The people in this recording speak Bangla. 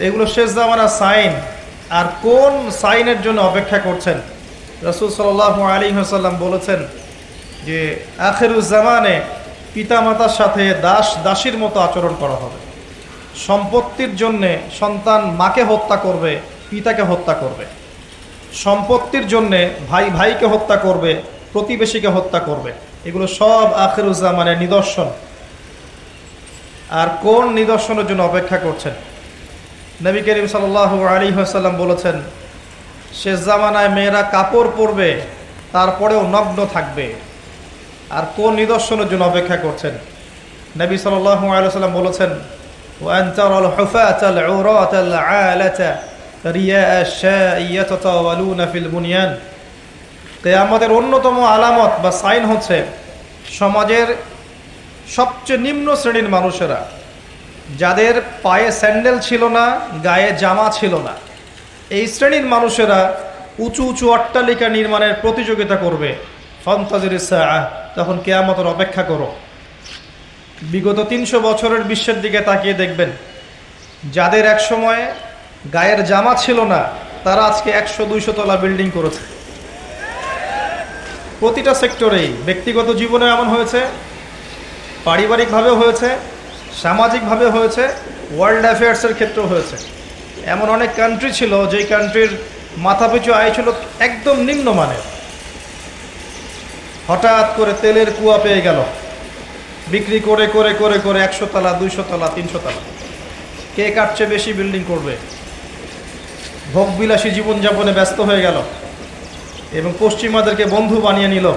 এগুলো শেষ জামানার সাইন। আর কোন সাইনের জন্য অপেক্ষা করছেন? রসুল সাল আলী হাসাল্লাম বলেছেন যে আখেরুজ্জামানে পিতামাতার সাথে দাস, দাসীর মতো আচরণ করা হবে। সম্পত্তির জন্যে সন্তান মাকে হত্যা করবে, পিতাকে হত্যা করবে। সম্পত্তির জন্যে ভাই, ভাইকে হত্যা করবে, প্রতিবেশীকে হত্যা করবে। এগুলো সব আখেরুজ্জামানের নিদর্শন। আর কোন নিদর্শনের জন্য অপেক্ষা করছেন? নবী করিম সাল আলী হাসাল্লাম বলেছেন শেষ জামানায় মেয়েরা কাপড় পরবে তারপরেও নগ্ন থাকবে আর কোন নিদর্শনের জন্য অপেক্ষা করছেন নবী সাল্লাল্লাহু আলাইহি সাল্লাম বলেছেন وأن ترى الحفاة العراة العالة رياء الشاء يتطاولون في البنيان কেয়ামতের অন্যতম আলামত বা সাইন হচ্ছে সমাজের সবচেয়ে নিম্ন শ্রেণীর মানুষেরা যাদের পায়ে স্যান্ডেল ছিল না গায়ে জামা ছিল না। এই শ্রেণির মানুষেরা উঁচু উঁচু অট্টালিকা নির্মাণের প্রতিযোগিতা করবে। ফন্তাজির সাআহ, তখন কেয়ামতের অপেক্ষা করো। বিগত তিনশো বছরের বিশ্বের দিকে তাকিয়ে দেখবেন যাদের এক সময় গায়ের জামা ছিল না তারা আজকে একশো দুইশো তলা বিল্ডিং করেছে। প্রতিটা সেক্টরেই ব্যক্তিগত জীবনে এমন হয়েছে পারিবারিকভাবেও হয়েছে সামাজিকভাবে হয়েছে ওয়ার্ল্ড অ্যাফেয়ার্সের ক্ষেত্রেও হয়েছে। এমন অনেক কান্ট্রি ছিল, যেই কান্ট্রির মাথাপিছু আয় ছিল একদম নিম্নমানের। হঠাৎ করে তেলের কুয়া পেয়ে গেল। বিক্রি করে করে করে করে একশো তলা, দুইশো তলা, তিনশো তলা। কে কাটছে বেশি বিল্ডিং করবে? ভোগবিলাসী জীবনযাপনে ব্যস্ত হয়ে গেল। এবং পশ্চিমাদেরকে বন্ধু বানিয়ে নিল।